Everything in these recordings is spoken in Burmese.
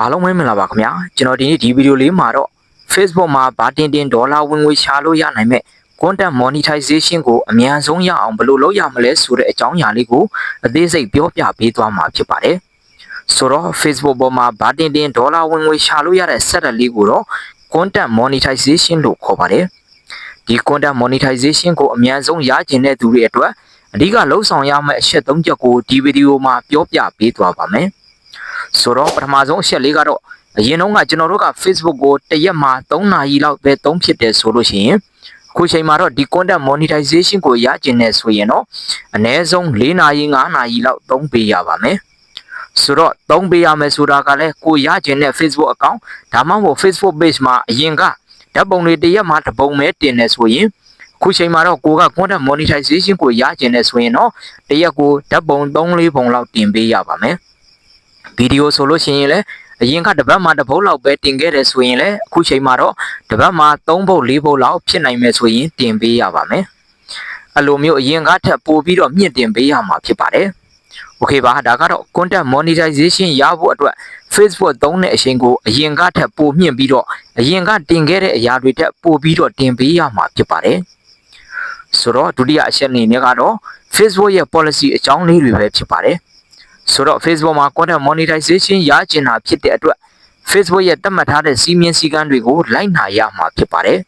အားလုံးပဲမင်္ဂလာပါခင်ဗျာကျွန်တော်ဒီနေ့ဒီဗီဒီယိုလေးမှာတော့ Facebook မှာဘာတင်တင်ဒေါ်လာဝင်ငွေရှာလို့ရနိုင်မဲ့ content monetization ကိုအမြန်ဆုံးရအောင်ဘယ်လိုလုပ်ရမလဲဆိုတဲ့အကြောင်းအရာလေးကိုအသေးစိတ်ပြောပြပေးသွားမှာဖြစ်ပါတယ်ဆိုတော့ Facebook ပေါ်မှာဘာတင်တင်ဒေါ်လာဝင်ငွေရှာလို့ရတဲ့ setup လေးကိုတော့ content monetization လို့ခေါ်ပါတယ်ဒီ content monetization ကိုအမြန်ဆုံးရကျင်တဲ့သူတွေအတွက်အဓိကလှုပ်ဆောင်ရမယ့်အချက်၃ချက်ကိုဒီဗီဒီယိုမှာပြောပြပေးသွားပါမယ် ဆိုတော့ပထမဆုံးအချက်လေးကတော့အရင်တုန်းကကျွန်တော်တို့က Facebook ကိုတစ်ရက်မှာ3နာရီလောက်ပဲသုံးဖြစ်တယ်ဆိုလို့ရှိရင်အခုချိန်မှာတော့ဒီ content monetization ကိုရကျင်နေဆိုရင်တော့အနည်းဆုံး4နာရီ5နာရီလောက်သုံးပေးရပါမယ်ဆိုတော့သုံးပေးရမယ်ဆိုတာကလည်းကိုရကျင်တဲ့ Facebook account ဒါမှမဟုတ် Facebook page မှာအရင်ကဓာတ်ပုံတွေတစ်ရက်မှာတစ်ပုံပဲတင်နေဆိုရင်အခုချိန်မှာတော့ကိုက content monetization ကိုရကျင်နေဆိုရင်တော့တစ်ရက်ကိုဓာတ်ပုံ3-4ပုံလောက်တင်ပေးရပါမယ် ဗီဒီယိုဆိုလို့ရှိရင်လည်းအရင်ကတစ်ပတ်မှာတစ်ပုတ်လောက်ပဲတင်ခဲ့တယ်ဆိုရင်လည်းအခုချိန်မှာတော့တစ်ပတ်မှာ3ပုတ်4ပုတ်လောက်ဖြစ်နိုင်မယ်ဆိုရင်တင်ပေးရပါမယ်အဲ့လိုမျိုးအရင်ကထက်ပိုပြီးတော့မြင့်တင်ပေးရမှာဖြစ်ပါတယ်โอเคပါဒါကတော့ content monetization ရဖို့အတွက် Facebook သုံးတဲ့အချိန်ကိုအရင်ကထက်ပိုမြင့်ပြီးတော့အရင်ကတင်ခဲ့တဲ့အရာတွေထက်ပိုပြီးတော့တင်ပေးရမှာဖြစ်ပါတယ်ဆိုတော့ဒုတိယအချက်အနေနဲ့ကတော့ Facebook ရဲ့ policy အကြောင်းလေးတွေပဲဖြစ်ပါတယ် ဆိုတော့ Facebook မှာ content monetization ရကျင်တာဖြစ်တဲ့အတွက် Facebook ရဲ့တတ်မှတ်ထားတဲ့စီးမြင်စည်းကမ်းတွေကိုလိုက်နာရမှာဖြစ်ပါတယ်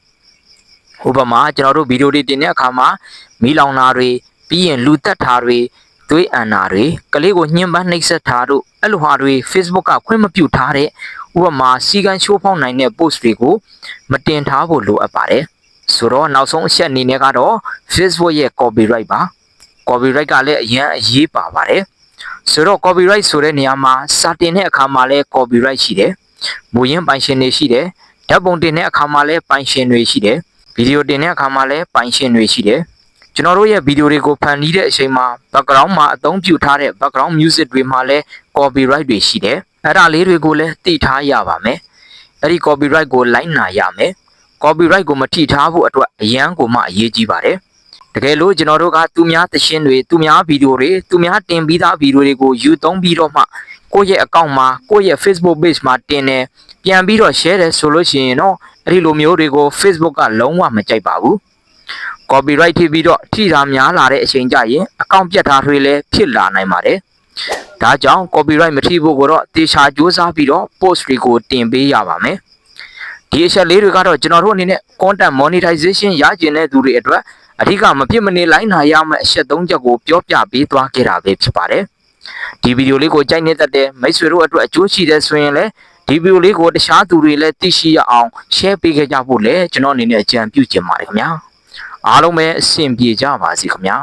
ဥပမာကျွန်တော်တို့ဗီဒီယိုတွေတင်တဲ့အခါမှာမီးလောင်တာတွေပြီးရင်လူတက်တာတွေသွေးအန်တာတွေကလေးကိုညှဉ်းပန်းနှိပ်စက်တာတို့အဲ့လိုဟာတွေ Facebook ကခွင့်မပြုထားတဲ့ဥပမာစီကံချိုးဖောက်နိုင်တဲ့ post တွေကိုမတင်ထားဖို့လိုအပ်ပါတယ်ဆိုတော့နောက်ဆုံးအချက်အနေနဲ့ကတော့ Facebook ရဲ့ copyright ပါ copyright ကလည်းအရင်အရေးပါပါတယ် ဆိုတော့ copyright ဆိုတဲ့နေရာမှာစာတင်တဲ့အခါမှာလည်း copyright ရှိတယ်မူရင်းပိုင်ရှင်တွေရှိတယ်ဓာတ်ပုံတင်တဲ့အခါမှာလည်းပိုင်ရှင်တွေရှိတယ်ဗီဒီယိုတင်တဲ့အခါမှာလည်းပိုင်ရှင်တွေရှိတယ်ကျွန်တော်တို့ရဲ့ဗီဒီယိုတွေကိုဖန်တီးတဲ့အချိန်မှာ background မှာအသုံးပြုထားတဲ့ background music တွေမှာလည်း copyright တွေရှိတယ်အဲ့ဒါလေးတွေကိုလည်းသိထားရပါမယ်အဲ့ဒီ copyright ကိုလိုက်နာရမယ် copyright ကိုမထိထားဖို့အတွက်အရန်ကိုမှအရေးကြီးပါတယ် တကယ်လို့ကျွန်တော်တို့ကသူများသရှင်တွေသူများဗီဒီယိုတွေသူများတင်ပြီးသားဗီဒီယိုတွေကိုယူသုံးပြီးတော့မှကိုယ့်ရဲ့ account မှာကိုယ့်ရဲ့ Facebook page မှာတင်တယ်ပြန်ပြီးတော့ share တယ်ဆိုလို့ရှိရင်တော့အဲ့ဒီလိုမျိုးတွေကို Facebook ကလုံးဝမကြိုက်ပါဘူး copyright ထိပြီးတော့ထိတာများလာတဲ့အချိန်ကြရင် account ပြတ်တာတွေလည်းဖြစ်လာနိုင်ပါတယ်ဒါကြောင့် copyright မထိဖို့ကိုတော့တေချာစူးစမ်းပြီးတော့ post တွေကိုတင်ပေးရပါမယ် ဒီအချက်လေးတွေကတော့ကျွန်တော်တို့အနေနဲ့ content monetization ရကျင်တဲ့သူတွေအတွက်အဓိကမဖြစ်မနေလိုက်နာရမယ့်အချက်၃ချက်ကိုပြောပြပေးသွားခဲ့တာပဲဖြစ်ပါတယ်ဒီဗီဒီယိုလေးကိုကြိုက်နေတဲ့တဲ့မိတ်ဆွေတို့အတွက်အကျိုးရှိတဲ့ဆိုရင်လည်းဒီဗီဒီယိုလေးကိုတခြားသူတွေလည်းသိရှိရအောင် share ပေးခဲ့ကြဖို့လည်းကျွန်တော်အနေနဲ့အကြံပြုချင်ပါတယ်ခင်ဗျာအားလုံးပဲအဆင်ပြေကြပါစေခင်ဗျာ